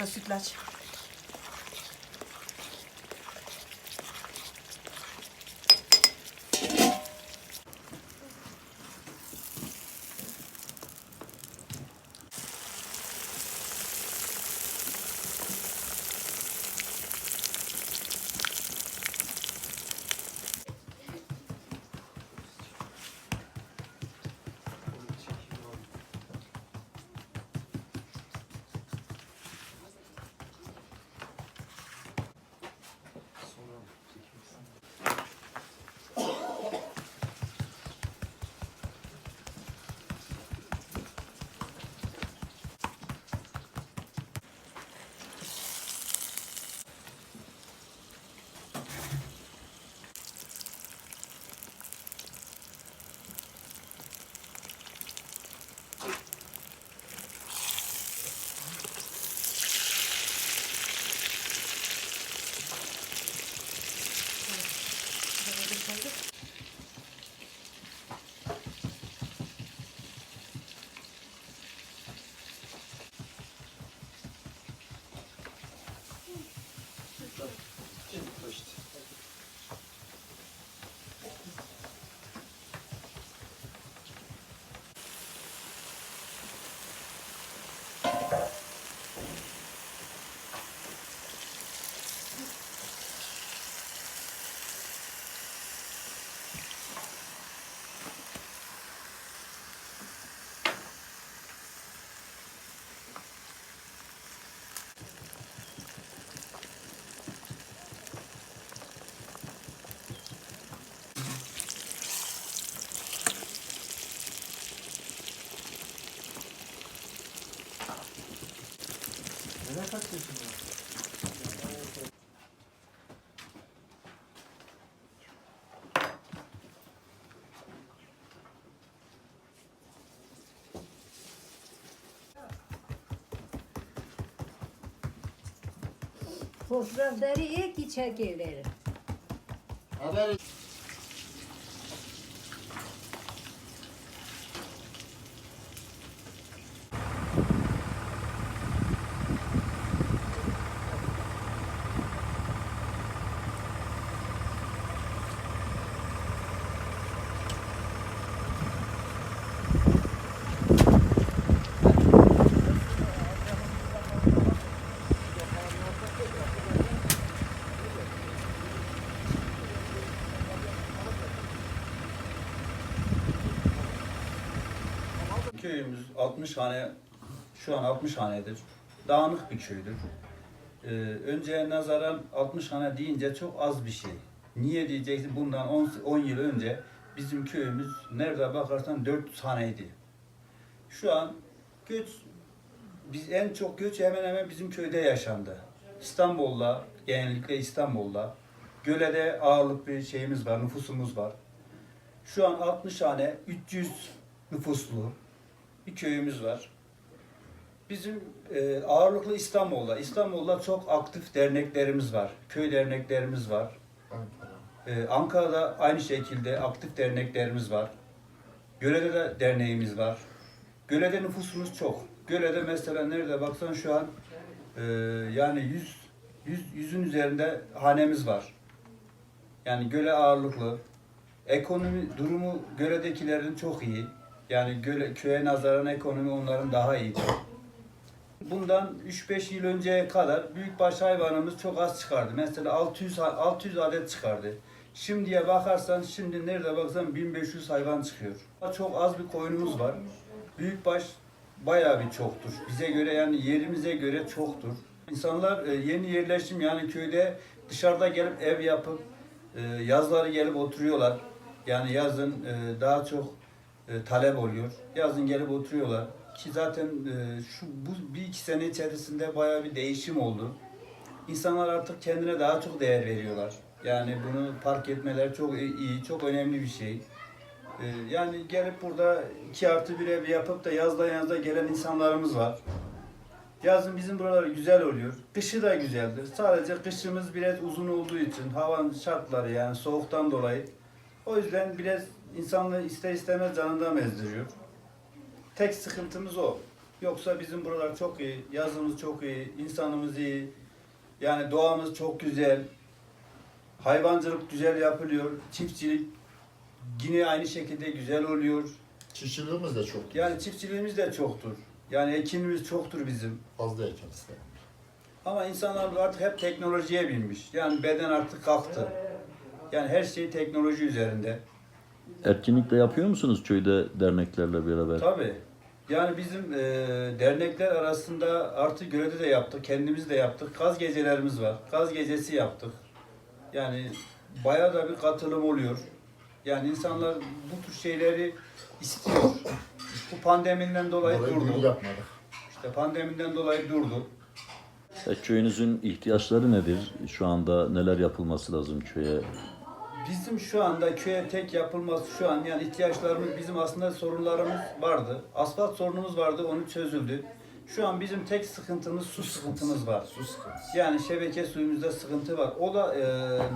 Bu da sütlaç. Toprakları ek çekilir. Haber Köyümüz 60 hane, şu an 60 hanedir. Dağınık bir köydür. Ee, önceye nazaran 60 hane deyince çok az bir şey. Niye diyeceksin? Bundan 10, 10 yıl önce bizim köyümüz nerede bakarsan 400 haneydi. Şu an göç, biz en çok göç hemen hemen bizim köyde yaşandı. İstanbul'da, genellikle İstanbul'da. Göle'de ağırlık bir şeyimiz var, nüfusumuz var. Şu an 60 hane, 300 nüfuslu bir köyümüz var. Bizim e, ağırlıklı İstanbul'da. İstanbul'da çok aktif derneklerimiz var. Köy derneklerimiz var. E, Ankara'da aynı şekilde aktif derneklerimiz var. Göle'de de derneğimiz var. Göle'de nüfusumuz çok. Göle'de mesela nerede baksan şu an e, yani 100, 100 yüzün üzerinde hanemiz var. Yani Göle ağırlıklı. Ekonomi durumu Göle'dekilerin çok iyi. Yani göle, köye nazaran ekonomi onların daha iyi. Bundan 3-5 yıl önceye kadar büyükbaş hayvanımız çok az çıkardı. Mesela 600 ha- 600 adet çıkardı. Şimdiye bakarsan şimdi nerede baksan 1500 hayvan çıkıyor. Çok az bir koyunumuz var. Büyükbaş bayağı bir çoktur. Bize göre yani yerimize göre çoktur. İnsanlar e, yeni yerleşim yani köyde dışarıda gelip ev yapıp e, yazları gelip oturuyorlar. Yani yazın e, daha çok e, talep oluyor. Yazın gelip oturuyorlar. Ki zaten e, şu bu bir iki sene içerisinde bayağı bir değişim oldu. İnsanlar artık kendine daha çok değer veriyorlar. Yani bunu fark etmeleri çok iyi, çok önemli bir şey. E, yani gelip burada iki artı bir ev yapıp da yazda yazda gelen insanlarımız var. Yazın bizim buralar güzel oluyor. Kışı da güzeldir. Sadece kışımız biraz uzun olduğu için havanın şartları yani soğuktan dolayı o yüzden biraz insanlığı ister istemez canından ezdiriyor. Tek sıkıntımız o. Yoksa bizim buralar çok iyi, yazımız çok iyi, insanımız iyi. Yani doğamız çok güzel. Hayvancılık güzel yapılıyor. Çiftçilik yine aynı şekilde güzel oluyor. Çiftçiliğimiz de çok. Yani çiftçiliğimiz de çoktur. Yani ekinimiz çoktur bizim. Fazla ekeriz. Ama insanlar artık hep teknolojiye binmiş. Yani beden artık kalktı. Yani her şey teknoloji üzerinde. Etkinlik de yapıyor musunuz köyde derneklerle beraber? Tabii. Yani bizim e, dernekler arasında artı görevde de yaptık, kendimiz de yaptık. Kaz gecelerimiz var. Kaz gecesi yaptık. Yani bayağı da bir katılım oluyor. Yani insanlar bu tür şeyleri istiyor. Bu pandemiden dolayı Orayı durdu. yapmadık. İşte pandemiden dolayı durdu. E, köyünüzün ihtiyaçları nedir? Şu anda neler yapılması lazım köye? Bizim şu anda köye tek yapılması şu an yani ihtiyaçlarımız bizim aslında sorunlarımız vardı. Asfalt sorunumuz vardı onu çözüldü. Şu an bizim tek sıkıntımız su sıkıntımız var. Su sıkıntısı. Yani şebeke suyumuzda sıkıntı var. O da e,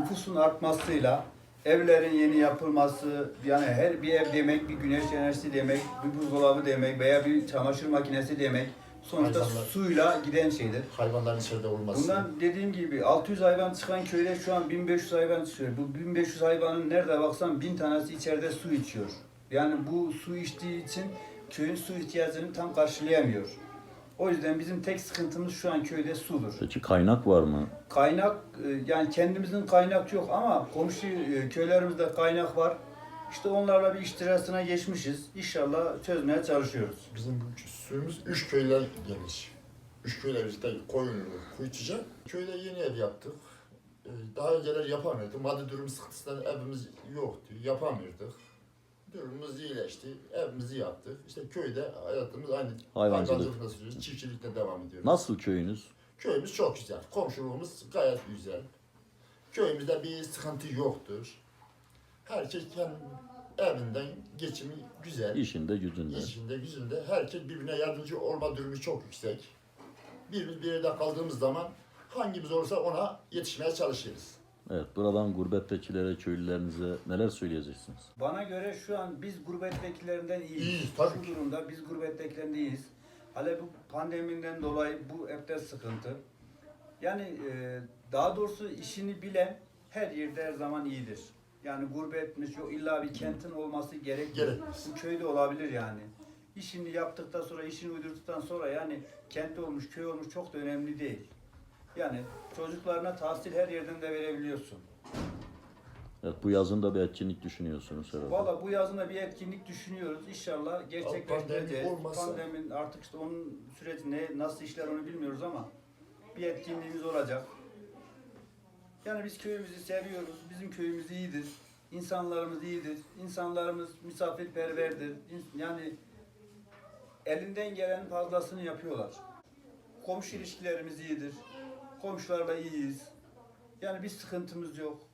nüfusun artmasıyla evlerin yeni yapılması yani her bir ev demek bir güneş enerjisi demek, bir buzdolabı demek veya bir çamaşır makinesi demek. Sonuçta Hayvanlar. suyla giden şeydir. Hayvanların içeride olması. Bundan dediğim gibi 600 hayvan çıkan köyde şu an 1500 hayvan çıkıyor. Bu 1500 hayvanın nerede baksan 1000 tanesi içeride su içiyor. Yani bu su içtiği için köyün su ihtiyacını tam karşılayamıyor. O yüzden bizim tek sıkıntımız şu an köyde sudur. Peki kaynak var mı? Kaynak e, yani kendimizin kaynak yok ama komşu e, köylerimizde kaynak var. İşte onlarla bir iştirasına geçmişiz. İnşallah çözmeye çalışıyoruz. Bizim suyumuz üç köyler geniş. Üç köyler işte koyun, kuytuca. Köyde yeni ev yaptık. Ee, Daha önceler yapamıyorduk. Maddi durum sıkıntısından evimiz yoktu. Yapamıyorduk. Durumumuz iyileşti. Evimizi yaptık. İşte köyde hayatımız aynı. Hayvancılık. Hayvancılıkla sürüyoruz. Çiftçilikle devam ediyoruz. Nasıl köyünüz? Köyümüz çok güzel. Komşuluğumuz gayet güzel. Köyümüzde bir sıkıntı yoktur. Herkes kendi evinden geçimi güzel. İşinde gücünde. İşinde, gücünde. Herkes birbirine yardımcı olma durumu çok yüksek. Birimiz bir yerde kaldığımız zaman hangimiz olursa ona yetişmeye çalışırız. Evet, buradan gurbettekilere, köylülerinize neler söyleyeceksiniz? Bana göre şu an biz gurbettekilerinden iyiyiz. İyiyiz, tabii Şu ki. durumda biz gurbettekilerinden iyiyiz. Hele bu pandemiden dolayı bu hepte sıkıntı. Yani e, daha doğrusu işini bilen her yerde her zaman iyidir. Yani gurbetmiş yok illa bir kentin olması gerekmiyor. Gerekmez. Bu köyde olabilir yani. İşini yaptıktan sonra, işini uydurduktan sonra yani kent olmuş, köy olmuş çok da önemli değil. Yani çocuklarına tahsil her yerden de verebiliyorsun. Evet, bu yazın da bir etkinlik düşünüyorsunuz herhalde. Valla bu yazın da bir etkinlik düşünüyoruz. İnşallah gerçekleştireceğiz. Pandemi Pandemin artık işte onun süreci ne, nasıl işler onu bilmiyoruz ama bir etkinliğimiz olacak. Yani biz köyümüzü seviyoruz. Bizim köyümüz iyidir. İnsanlarımız iyidir. İnsanlarımız misafirperverdir. Yani elinden gelen fazlasını yapıyorlar. Komşu ilişkilerimiz iyidir. Komşularla iyiyiz. Yani bir sıkıntımız yok.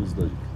velocidade.